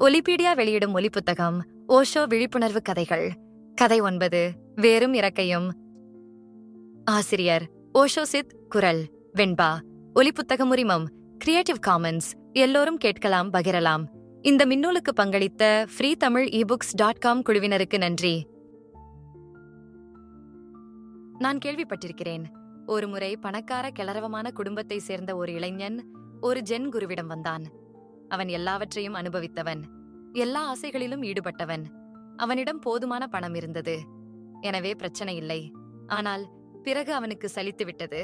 ஒலிபீடியா வெளியிடும் ஒலி புத்தகம் ஓஷோ விழிப்புணர்வு கதைகள். கதை ஒன்பது வேறும் இறக்கையும். ஆசிரியர் ஓஷோ சித் குரல் வெண்பா. ஒலி புத்தகம் உரிமம் கிரியேட்டிவ் காமன்ஸ் எல்லோரும் கேட்கலாம் பகிரலாம். இந்த மின்னூலுக்கு பங்களித்த free Tamil ebooks dot com குழுவினருக்கு நன்றி. நான் கேள்விப்பட்டிருக்கிறேன். ஒருமுறை பணக்கார கிளரவமான குடும்பத்தை சேர்ந்த ஒரு இளைஞன் ஒரு ஜென் குருவிடம் வந்தான். அவன் எல்லாவற்றையும் அனுபவித்தவன். எல்லா ஆசைகளிலும் ஈடுபட்டவன். அவனிடம் போதுமான பணம் இருந்தது. எனவே பிரச்சனை இல்லை. ஆனால் பிறகு அவனுக்கு சலித்துவிட்டது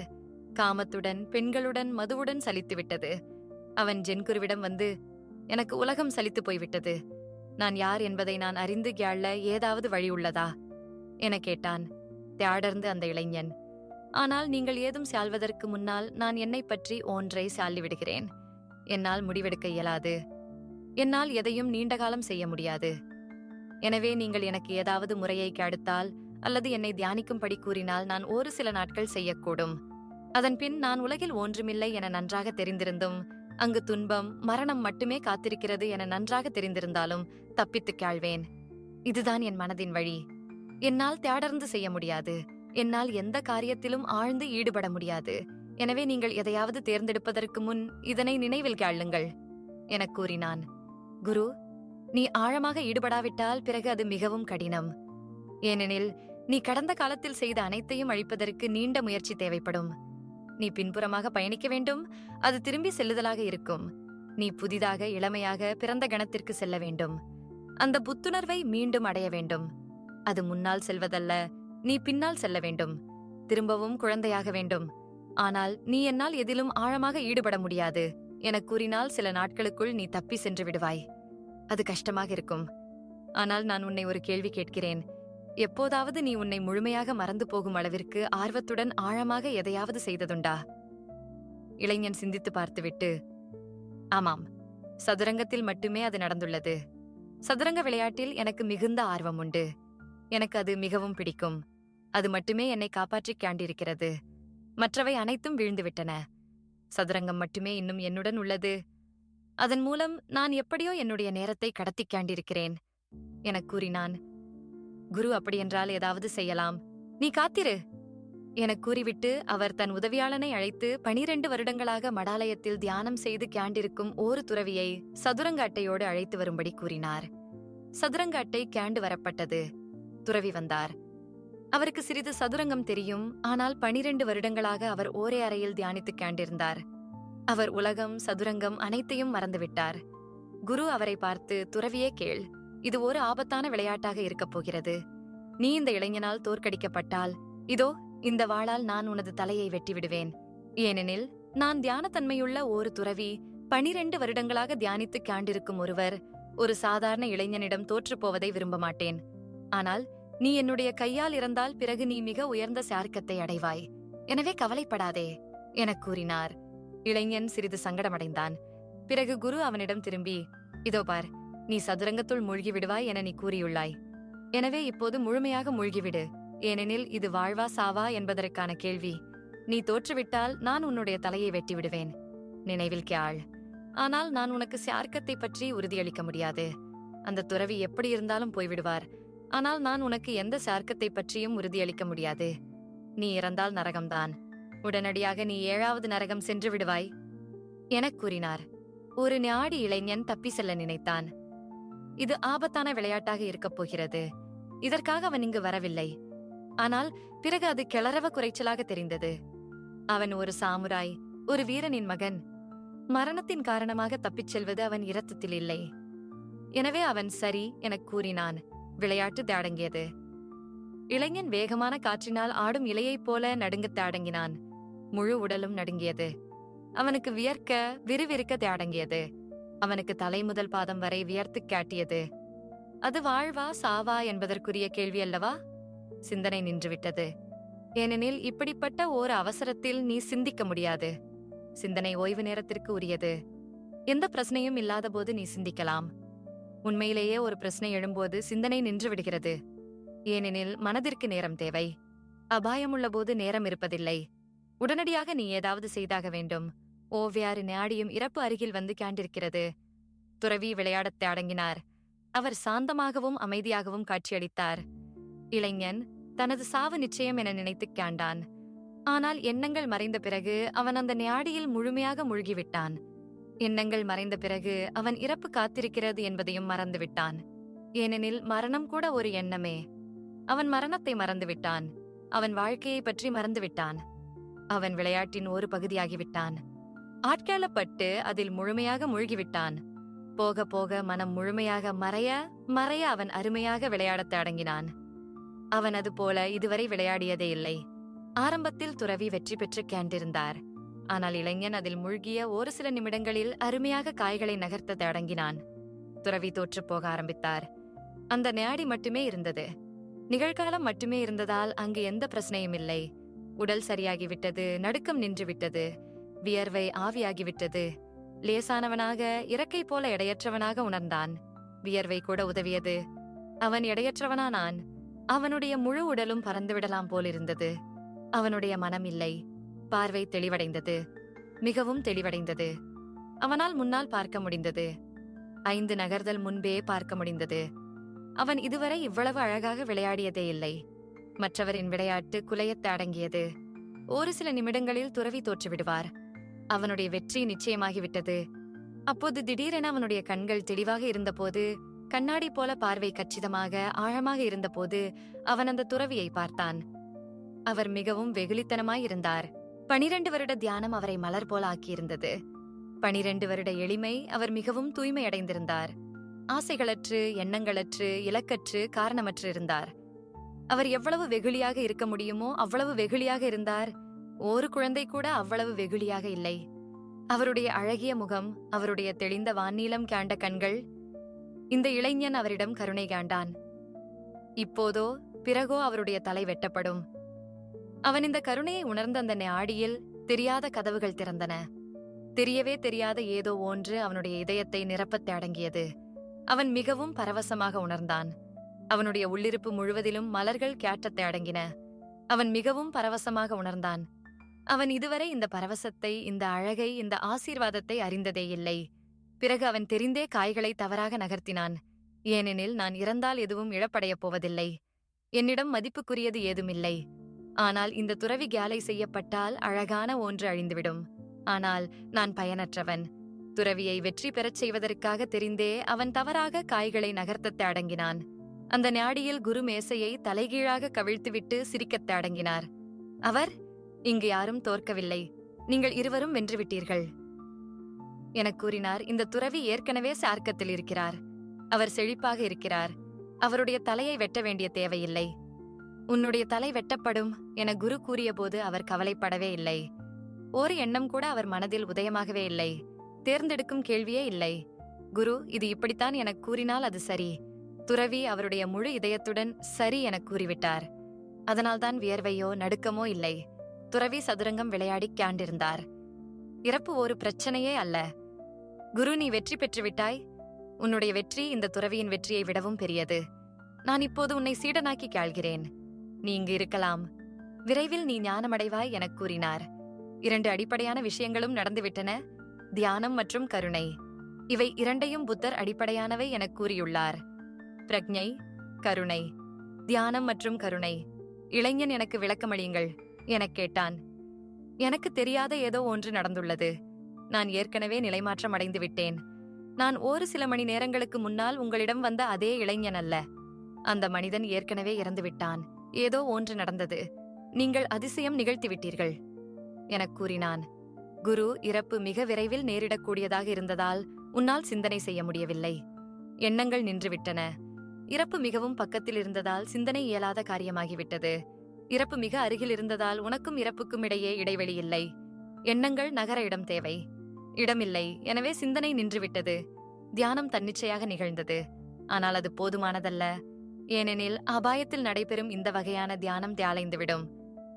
காமத்துடன் பெண்களுடன் மதுவுடன் சலித்துவிட்டது அவன் ஜென்குருவிடம் வந்து எனக்கு உலகம் சலித்து போய்விட்டது நான் யார் என்பதை நான் அறிந்து கேள ஏதாவது வழி உள்ளதா? என கேட்டான். தியாடர்ந்து அந்த இளைஞன் ஆனால் நீங்கள் ஏதும் சால்வதற்கு முன்னால் நான் என்னை பற்றி ஒன்றை சால்லி விடுகிறேன் என்னால் முடிவெடுக்க இயலாது. என்னால் எதையும் நீண்டகாலம் செய்ய முடியாது. எனவே நீங்கள் எனக்கு ஏதாவது முறையை கெடுத்தால் அல்லது என்னை தியானிக்கும்படி கூறினால் நான் ஒரு சில நாட்கள் செய்யக்கூடும். அதன்பின் நான் உலகில் ஒன்றுமில்லை என நன்றாக தெரிந்திருந்தும் அங்கு துன்பம் மரணம் மட்டுமே காத்திருக்கிறது என நன்றாக தெரிந்திருந்தாலும் தப்பித்துக் கேள்வேன் இதுதான் என் மனதின் வழி. என்னால் தேடர்ந்து செய்ய முடியாது. என்னால் எந்த காரியத்திலும் ஆழ்ந்து ஈடுபட முடியாது. எனவே நீங்கள் எதையாவது தேர்ந்தெடுப்பதற்கு முன் இதனை நினைவில் கேளுங்கள் எனக் கூறினான். குரு நீ ஆழமாக ஈடுபடாவிட்டால் பிறகு அது மிகவும் கடினம். ஏனெனில் நீ கடந்த காலத்தில் செய்த அனைத்தையும் அழிப்பதற்கு நீண்ட முயற்சி தேவைப்படும். நீ பின்புறமாக பயணிக்க வேண்டும் அது திரும்பி செல்லுதலாக இருக்கும். நீ புதிதாக இளமையாக பிறந்த கணத்திற்கு செல்ல வேண்டும். அந்த புத்துணர்வை மீண்டும் அடைய வேண்டும். அது முன்னால் செல்வதல்ல நீ பின்னால் செல்ல வேண்டும். திரும்பவும் குழந்தையாக வேண்டும். ஆனால் நீ என்னால் எதிலும் ஆழமாக ஈடுபட முடியாது. எனக் கூறினால் சில நாட்களுக்குள் நீ தப்பி சென்று விடுவாய். அது கஷ்டமாக இருக்கும். ஆனால் நான் உன்னை ஒரு கேள்வி கேட்கிறேன். எப்போதாவது நீ உன்னை முழுமையாக மறந்து போகும் அளவிற்கு ஆர்வத்துடன் ஆழமாக எதையாவது செய்ததுண்டா? இளைஞன் சிந்தித்து பார்த்துவிட்டு ஆமாம். சதுரங்கத்தில் மட்டுமே அது நடந்துள்ளது. சதுரங்க விளையாட்டில் எனக்கு மிகுந்த ஆர்வம் உண்டு எனக்கு அது மிகவும் பிடிக்கும். அது மட்டுமே என்னை காப்பாற்றிக் காண்டிருக்கிறது மற்றவை அனைத்தும் வீழ்ந்துவிட்டன. சதுரங்கம் மட்டுமே இன்னும் என்னுடன் உள்ளது. அதன் மூலம் நான் எப்படியோ என்னுடைய நேரத்தை கடத்திக் காண்டிருக்கிறேன் எனக் கூறினான். குரு அப்படியென்றால் ஏதாவது செய்யலாம். நீ காத்திரு எனக் கூறிவிட்டு அவர் தன் உதவியாளனை அழைத்து பனிரெண்டு வருடங்களாக மடாலயத்தில் தியானம் செய்து கேண்டிருக்கும் ஒரு துறவியை சதுரங்க அட்டையோடு அழைத்து வரும்படி கூறினார். சதுரங்க அட்டை கேண்டு வரப்பட்டது. துறவி வந்தார். அவருக்கு சிறிது சதுரங்கம் தெரியும். ஆனால் பனிரெண்டு வருடங்களாக அவர் ஓரே அறையில் தியானித்து கேண்டிருந்தார். அவர் உலகம் சதுரங்கம் அனைத்தையும் மறந்துவிட்டார். குரு அவரை பார்த்து துறவியே கேள் இது ஒரு ஆபத்தான விளையாட்டாக இருக்கப் போகிறது. நீ இந்த இளைஞனால் தோற்கடிக்கப்பட்டால் இதோ இந்த வாளால் நான் உனது தலையை வெட்டிவிடுவேன். ஏனெனில் நான் தியானத்தன்மையுள்ள ஒரு துறவி பனிரெண்டு வருடங்களாக தியானித்து காண்டிருக்கும் ஒருவர் ஒரு சாதாரண இளைஞனிடம் தோற்றுப் போவதை விரும்ப மாட்டேன் ஆனால் நீ என்னுடைய கையால் இறந்தால் பிறகு நீ மிக உயர்ந்த சார்க்கத்தை அடைவாய். எனவே கவலைப்படாதே எனக் கூறினார். இளைஞன் சிறிது சங்கடமடைந்தான். பிறகு குரு அவனிடம் திரும்பி இதோ பார் நீ சதுரங்கத்துள் மூழ்கி விடுவாய் என நீ கூறியுள்ளாய். எனவே இப்போது முழுமையாக மூழ்கிவிடு. ஏனெனில் இது வாழ்வா சாவா என்பதற்கான கேள்வி. நீ தோற்றுவிட்டால் நான் உன்னுடைய தலையை வெட்டி விடுவேன் நினைவில் கேள். ஆனால் நான் உனக்கு சார்க்கத்தை பற்றி உறுதியளிக்க முடியாது. அந்த துறவி எப்படி இருந்தாலும் போய்விடுவார். ஆனால் நான் உனக்கு எந்த சார்க்கத்தை பற்றியும் உறுதியளிக்க முடியாது. நீ இறந்தால் நரகம்தான். உடனடியாக நீ ஏழாவது நரகம் சென்று விடுவாய். எனக் கூறினார். ஒரு ஞாடி இளைஞன் தப்பி செல்ல நினைத்தான். இது ஆபத்தான விளையாட்டாக இருக்கப் போகிறது. இதற்காக அவன் இங்கு வரவில்லை. ஆனால் பிறகு அது கிளறவ குறைச்சலாக தெரிந்தது. அவன் ஒரு சாமுராய் ஒரு வீரனின் மகன். மரணத்தின் காரணமாக தப்பிச் செல்வது அவன் இரத்தத்தில் இல்லை. எனவே அவன் சரி எனக் கூறினான். விளையாட்டு தடங்கியது. இளைஞன் வேகமான காற்றினால் ஆடும் இலையைப் போல நடுங்கத் தடங்கினான். முழு உடலும் நடுங்கியது. அவனுக்கு வியர்க்க விறுவிறுக்க தடங்கியது. அவனுக்கு தலை முதல் பாதம் வரை வியர்த்து காட்டியது. அது வாழ்வா சாவா? என்பதற்குரிய கேள்வி அல்லவா? சிந்தனை நின்றுவிட்டது. ஏனெனில் இப்படிப்பட்ட ஓர் அவசரத்தில் நீ சிந்திக்க முடியாது. சிந்தனை ஓய்வு நேரத்திற்கு உரியது. எந்த பிரச்சனையும் இல்லாதபோது நீ சிந்திக்கலாம். உண்மையிலேயே ஒரு பிரச்சனை எழும்போது சிந்தனை நின்று விடுகிறது. ஏனெனில் மனதிற்கு நேரம் தேவை. அபாயமுள்ள போது நேரம் இருப்பதில்லை. உடனடியாக நீ ஏதாவது செய்தாக வேண்டும். ஓவியாறு நாடியும் இறப்பு அருகில் வந்து கேண்டிருக்கிறது. துறவி விளையாடத் அடங்கினார். அவர் சாந்தமாகவும் அமைதியாகவும் காட்சியளித்தார். இளைஞன் தனது சாவு நிச்சயம் என நினைத்துக் கேண்டான். ஆனால் எண்ணங்கள் மறைந்த பிறகு அவன் அந்த நியாடியில் முழுமையாக மூழ்கிவிட்டான். எண்ணங்கள் மறைந்த பிறகு அவன் இறப்பு காத்திருக்கிறது என்பதையும் மறந்துவிட்டான். ஏனெனில் மரணம் கூட ஒரு எண்ணமே. அவன் மரணத்தை மறந்துவிட்டான். அவன் வாழ்க்கையை பற்றி மறந்துவிட்டான். அவன் விளையாட்டின் ஒரு பகுதியாகிவிட்டான். ஆட்கேளப்பட்டு அதில் முழுமையாக மூழ்கிவிட்டான். போக போக மனம் முழுமையாக மறைய மறைய அவன் அருமையாக விளையாடத் அடங்கினான் அவன் அது போல இதுவரை விளையாடியதே இல்லை. ஆரம்பத்தில் துறவி வெற்றி பெற்று கேண்டிருந்தார். ஆனால் இளைஞன் அதில் மூழ்கிய ஒரு சில நிமிடங்களில் அருமையாக காய்களை நகர்த்த அடங்கினான் துறவி தோற்றுப் போக ஆரம்பித்தார். அந்த நியாடி மட்டுமே இருந்தது. நிகழ்காலம் மட்டுமே இருந்ததால் அங்கு எந்த பிரச்சனையும் இல்லை. உடல் சரியாகிவிட்டது நடுக்கம் நின்றுவிட்டது. வியர்வை ஆவியாகிவிட்டது. லேசானவனாக இறக்கை போல எடையற்றவனாக உணர்ந்தான். வியர்வை கூட உதவியது. அவன் எடையற்றவனானான் அவனுடைய முழு உடலும் பறந்துவிடலாம் போலிருந்தது. அவனுடைய மனம் இல்லை. பார்வை தெளிவடைந்தது. மிகவும் தெளிவடைந்தது. அவனால் முன்னால் பார்க்க முடிந்தது. ஐந்து நகர்தல் முன்பே பார்க்க முடிந்தது. அவன் இதுவரை இவ்வளவு அழகாக விளையாடியதே இல்லை. மற்றவரின் விளையாட்டு குலையத் அடங்கியது. ஒரு சில நிமிடங்களில் துறவி தோற்றுவிடுவார். அவனுடைய வெற்றி நிச்சயமாகிவிட்டது. அப்போது திடீரென அவனுடைய கண்கள் தெளிவாக இருந்தபோது கண்ணாடி போல பார்வை கச்சிதமாக ஆழமாக இருந்தபோது அவன் அந்த துறவியை பார்த்தான். அவர் மிகவும் வெகுளித்தனமாய் இருந்தார். பனிரெண்டு வருட தியானம் அவரை மலர் போல ஆக்கியிருந்தது. பனிரெண்டு வருட எளிமை அவர் மிகவும் தூய்மையடைந்திருந்தார். ஆசைகளற்று எண்ணங்களற்று இலக்கற்று காரணமற்று இருந்தார். அவர் எவ்வளவு வெகுளியாக இருக்க முடியுமோ அவ்வளவு வெகுளியாக இருந்தார். ஒரு குழந்தை கூட அவ்வளவு வெகுளியாக இல்லை. அவருடைய அழகிய முகம் அவருடைய தெளிந்த வான்நீளம் கேண்ட கண்கள் இந்த இளைஞன் அவரிடம் கருணை காண்டான். இப்போதோ பிறகோ அவருடைய தலை வெட்டப்படும். அவன் இந்த கருணையை உணர்ந்த அந்த ஆடியில் தெரியாத கதவுகள் திறந்தன. தெரியவே தெரியாத ஏதோ ஒன்று அவனுடைய இதயத்தை நிரப்பத் அடங்கியது. அவன் மிகவும் பரவசமாக உணர்ந்தான். அவனுடைய உள்ளிருப்பு முழுவதிலும் மலர்கள் கேட்டத்தை அடங்கின. அவன் மிகவும் பரவசமாக உணர்ந்தான். அவன் இதுவரை இந்த பரவசத்தை இந்த அழகை இந்த ஆசீர்வாதத்தை அறிந்ததே இல்லை. பிறகு அவன் தெரிந்தே காய்களை தவறாக நகர்த்தினான். ஏனெனில் நான் இறந்தால் எதுவும் இழப்படையப் போவதில்லை. என்னிடம் மதிப்புக்குரியது ஏதுமில்லை. ஆனால் இந்த துறவி கேலை செய்யப்பட்டால் அழகான ஒன்று அழிந்துவிடும். ஆனால் நான் பயனற்றவன். துறவியை வெற்றி பெறச் செய்வதற்காக தெரிந்தே அவன் தவறாக காய்களை நகர்த்தத் அடங்கினான் அந்த ஞாடியில் குரு மேசையை தலைகீழாக கவிழ்த்துவிட்டு சிரிக்கத் அடங்கினார் அவர் இங்கு யாரும் தோற்கவில்லை. நீங்கள் இருவரும் வென்றுவிட்டீர்கள். எனக் கூறினார் இந்த துறவி ஏற்கனவே சார்க்கத்தில் இருக்கிறார். அவர் செழிப்பாக இருக்கிறார். அவருடைய தலையை வெட்ட வேண்டிய தேவையில்லை. உன்னுடைய தலை வெட்டப்படும் என குரு கூறியபோது அவர் கவலைப்படவே இல்லை. ஒரு எண்ணம் கூட அவர் மனதில் உதயமாகவே இல்லை. தேர்ந்தெடுக்கும் கேள்வியே இல்லை. குரு இது இப்படித்தான் எனக் கூறினால் அது சரி. துறவி அவருடைய முழு இதயத்துடன் சரி என கூறிவிட்டார். அதனால்தான் வியர்வையோ நடுக்கமோ இல்லை. துறவி சதுரங்கம் விளையாடி கேண்டிருந்தார். இறப்பு ஒரு பிரச்சனையே அல்ல. குரு நீ வெற்றி பெற்றுவிட்டாய். உன்னுடைய வெற்றி இந்த துறவியின் வெற்றியை விடவும் பெரியது. நான் இப்போது உன்னை சீடனாக்கி கேள்கிறேன் நீ இங்கு இருக்கலாம். விரைவில் நீ ஞானமடைவாய் எனக் கூறினார். இரண்டு அடிப்படையான விஷயங்களும் நடந்துவிட்டன. தியானம் மற்றும் கருணை. இவை இரண்டையும் புத்தர் அடிப்படையானவை எனக் கூறியுள்ளார். பிரக்ஞை கருணை. தியானம் மற்றும் கருணை. இளைஞன் எனக்கு விளக்கமளியுங்கள் எனக் கேட்டான். எனக்கு தெரியாத ஏதோ ஒன்று நடந்துள்ளது. நான் ஏற்கனவே நிலைமாற்றம் அடைந்து விட்டேன் நான் ஒரு சில மணி நேரங்களுக்கு முன்னால் உங்களிடம் வந்த அதே இளைஞன் அல்ல. அந்த மனிதன் ஏற்கனவே இறந்து விட்டான் ஏதோ ஒன்று நடந்தது. நீங்கள் அதிசயம் நிகழ்த்திவிட்டீர்கள். எனக் கூறினான். குரு இறப்பு மிக விரைவில் நேரிடக்கூடியதாக இருந்ததால் உன்னால் சிந்தனை செய்ய முடியவில்லை. எண்ணங்கள் நின்றுவிட்டன. இறப்பு மிகவும் பக்கத்தில் இருந்ததால் சிந்தனை இயலாத காரியமாகிவிட்டது. இறப்பு மிக அருகில் இருந்ததால் உனக்கும் இறப்புக்கும் இடையே இடைவெளி இல்லை. எண்ணங்கள் நகர இடம் தேவை. இடமில்லை. எனவே சிந்தனை நின்றுவிட்டது. தியானம் தன்னிச்சையாக நிகழ்ந்தது. ஆனால் அது போதுமானதல்ல. ஏனெனில் அபாயத்தில் நடைபெறும் இந்த வகையான தியானம் தியாலைந்துவிடும்.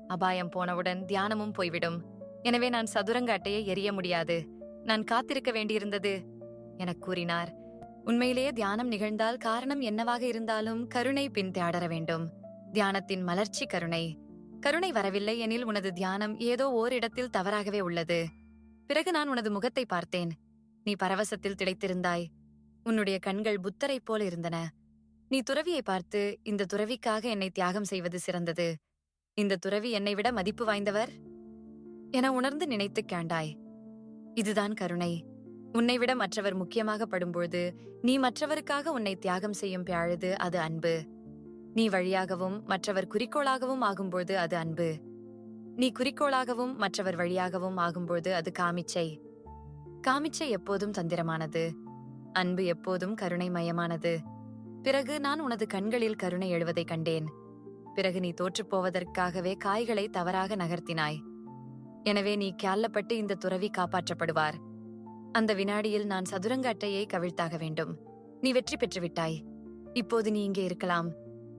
அபாயம் போனவுடன் தியானமும் போய்விடும். எனவே நான் சதுரங்க அட்டையை எரிய முடியாது. நான் காத்திருக்க வேண்டியிருந்தது. எனக் கூறினார். உண்மையிலேயே தியானம் நிகழ்ந்தால் காரணம் என்னவாக இருந்தாலும் கருணை பின் தேடர வேண்டும். தியானத்தின் மலர்ச்சி கருணை. கருணை வரவில்லை எனில் உனது தியானம் ஏதோ ஓரிடத்தில் தவறாகவே உள்ளது. பிறகு நான் உனது முகத்தை பார்த்தேன். நீ பரவசத்தில் திளைத்திருந்தாய். உன்னுடைய கண்கள் புத்தரைப் போல இருந்தன. நீ துறவியை பார்த்து இந்த துறவிக்காக என்னை தியாகம் செய்வது சிறந்தது. இந்த துறவி என்னை விட மதிப்பு வாய்ந்தவர்? என உணர்ந்து நினைத்து கேண்டாய். இதுதான் கருணை. உன்னை விட மற்றவர் முக்கியமாக படும்பொழுது நீ மற்றவருக்காக உன்னை தியாகம் செய்யும் பியாழுது அது அன்பு. நீ வழியாகவும் மற்றவர் குறிக்கோளாகவும் ஆகும்போது அது அன்பு. நீ குறிக்கோளாகவும் மற்றவர் வழியாகவும் ஆகும்போது அது காமிச்சை. காமிச்சை எப்போதும் தந்திரமானது. அன்பு எப்போதும் கருணை மயமானது பிறகு நான் உனது கண்களில் கருணை எழுவதைக் கண்டேன். பிறகு நீ தோற்றுப் போவதற்காகவே காய்களை தவறாக நகர்த்தினாய். எனவே நீ கேள்ளப்பட்டு இந்த துறவி காப்பாற்றப்படுவார். அந்த வினாடியில் நான் சதுரங்க அட்டையை கவிழ்த்தாக வேண்டும். நீ வெற்றி பெற்றுவிட்டாய். இப்போது நீ இங்கே இருக்கலாம்.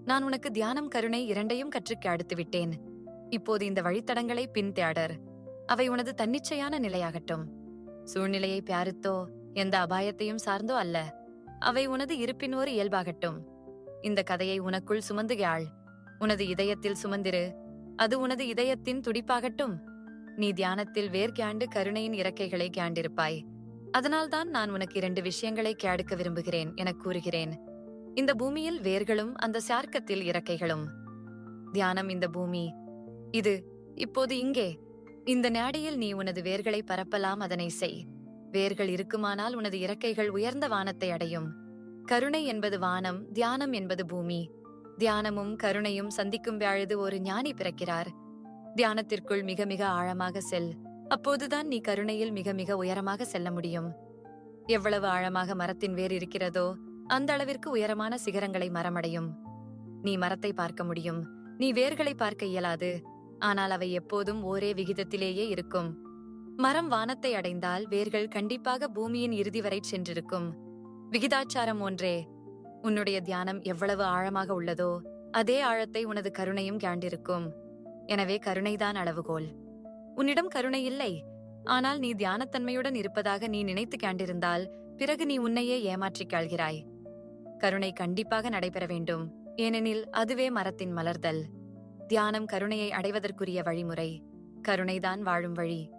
நான் உனக்கு தியானம் கருணை இரண்டையும் கற்றுக்கு அடுத்து விட்டேன். இப்போது இந்த வழித்தடங்களை பின்தேடர் அவை உனது தன்னிச்சையான நிலையாகட்டும். சூழ்நிலையை பியாரித்தோ எந்த அபாயத்தையும் சார்ந்தோ அல்ல. அவை உனது இருப்பின் ஒரு இயல்பாகட்டும். இந்த கதையை உனக்குள் சுமந்துகிறாள் உனது இதயத்தில் சுமந்திரு. அது உனது இதயத்தின் துடிப்பாகட்டும். நீ தியானத்தில் வேர்கேண்டு கருணையின் இறக்கைகளை கேண்டிருப்பாய். அதனால்தான் நான் உனக்கு இரண்டு விஷயங்களை கேடுக்க விரும்புகிறேன் எனக் கூறுகிறேன். இந்த பூமியில் வேர்களும் அந்த சார்க்கத்தில் இறக்கைகளும். தியானம் இந்த பூமி. இது இப்போது இங்கே. இந்த நாடியில் நீ உனது வேர்களை பரப்பலாம் அதனை செய். வேர்கள் இருக்குமானால் உனது இறக்கைகள் உயர்ந்த வானத்தை அடையும். கருணை என்பது வானம் தியானம் என்பது பூமி. தியானமும் கருணையும் சந்திக்கும் வியாழது ஒரு ஞானி பிறக்கிறார். தியானத்திற்குள் மிக மிக ஆழமாக செல். அப்போதுதான் நீ கருணையில் மிக மிக உயரமாக செல்ல முடியும். எவ்வளவு ஆழமாக மரத்தின் வேர் இருக்கிறதோ அந்த அளவிற்கு உயரமான சிகரங்களை மரமடையும். நீ மரத்தை பார்க்க முடியும். நீ வேர்களை பார்க்க இயலாது. ஆனால் அவை எப்போதும் ஒரே விகிதத்திலேயே இருக்கும். மரம் வானத்தை அடைந்தால் வேர்கள் கண்டிப்பாக பூமியின் இறுதி வரை சென்றிருக்கும். விகிதாச்சாரம் ஒன்றே. உன்னுடைய தியானம் எவ்வளவு ஆழமாக உள்ளதோ அதே ஆழத்தை உனது கருணையும் கேண்டிருக்கும். எனவே கருணைதான் அளவுகோல். உன்னிடம் கருணை இல்லை. ஆனால் நீ தியானத்தன்மையுடன் இருப்பதாக நீ நினைத்து காண்டிருந்தால் பிறகு நீ உன்னையே ஏமாற்றிக் காள்கிறாய் கருணை கண்டிப்பாக நடைபெற வேண்டும். ஏனெனில் அதுவே மரத்தின் மலர்தல். தியானம் கருணையை அடைவதற்குரிய வழிமுறை. கருணைதான் வாழும் வழி.